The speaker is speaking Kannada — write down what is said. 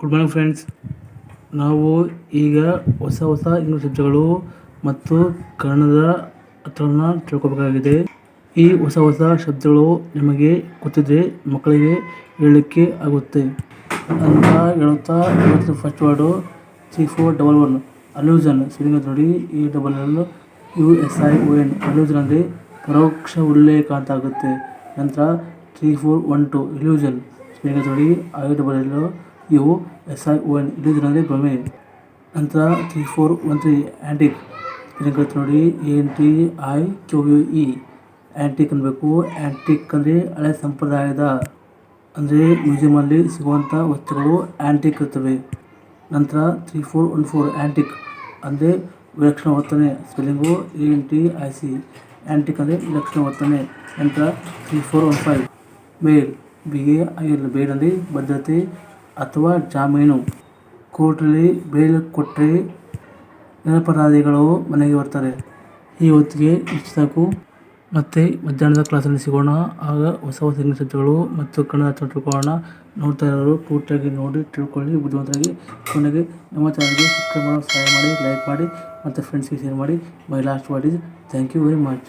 ಗುಡ್ ಮಾರ್ನಿಂಗ್ ಫ್ರೆಂಡ್ಸ್ ನಾವು ಈಗ ಹೊಸ ಹೊಸ ಇಂಗ್ಲಿಷ್ ಶಬ್ದಗಳು ಮತ್ತು ಕನ್ನಡದ ಹತ್ರವನ್ನು ತಿಳ್ಕೊಬೇಕಾಗಿದೆ. ಈ ಹೊಸ ಹೊಸ ಶಬ್ದಗಳು ನಿಮಗೆ ಗೊತ್ತಿದ್ದರೆ ಮಕ್ಕಳಿಗೆ ಹೇಳಲಿಕ್ಕೆ ಆಗುತ್ತೆ. ಅಂತ ಹೇಳುತ್ತಾ ಇವತ್ತು first word three four double one allusion spelling ನೋಡಿ ಈ double L U S I O N allusion ಅಂದರೆ ಪರೋಕ್ಷ ಉಲ್ಲೇಖ ಅಂತ ಆಗುತ್ತೆ. ನಂತರ three four one two illusion spelling ನೋಡಿ I double U S I O N illusion ಅಂದರೆ ಭ್ರಮೆ ನಂತರ three four one three antique spelling ನೋಡಿ N T I Q U E. Antique ಅನ್ನಬೇಕು ಆ್ಯಂಟಿಕ್ ಅಂದರೆ ಹಳೆ ಸಂಪ್ರದಾಯದ, ಅಂದರೆ ಮ್ಯೂಸಿಯಮಲ್ಲಿ ಸಿಗುವಂಥ ವಸ್ತುಗಳು ಆ್ಯಂಟಿಕ್ ಇರ್ತವೆ. ನಂತರ three four one four antic ಅಂದರೆ ವಿಲಕ್ಷಣ ವರ್ತನೆ, spelling N T I C. Antic ಅಂದರೆ ವಿಲಕ್ಷಣ ವರ್ತನೆ. ನಂತರ three four one five. Mail B A I L ಅಂದರೆ ಭದ್ರತೆ ಅಥವಾ ಜಾಮೀನು ಕೋರ್ಟಲ್ಲಿ ಬೇಲ್ ಕೊಟ್ಟರೆ ನಿರಪರಾಧಿಗಳು ಮನೆಗೆ ಬರ್ತಾರೆ. ಈ ಹೊತ್ತಿಗೆ ಇಷ್ಟು ಸಾಕು ಮತ್ತೆ ಮಧ್ಯಾಹ್ನದ ಕ್ಲಾಸಲ್ಲಿ ಸಿಗೋಣ. ಆಗ ಹೊಸ ಹೊಸ ಇಂಗ್ಲೀಷ್ ಮತ್ತು ಕನ್ನಡ ಅರ್ಥ ನೋಡ್ತಾ ಇರೋರು ಪೂರ್ತಿಯಾಗಿ ನೋಡಿ ತಿಳ್ಕೊಳ್ಳಿ. ಬುದ್ಧಿವಂತರಾಗಿ ಕೊನೆಗೆ ನಮ್ಮ ಚಾನಲ್ಗೆ ಸಬ್ಸ್ಕ್ರೈಬ್ ಮಾಡೋ ಸಹಾಯ ಮಾಡಿ ಲೈಕ್ ಮಾಡಿ ಮತ್ತು ಫ್ರೆಂಡ್ಸ್ಗೆ ಶೇರ್ ಮಾಡಿ. My last word is thank you very much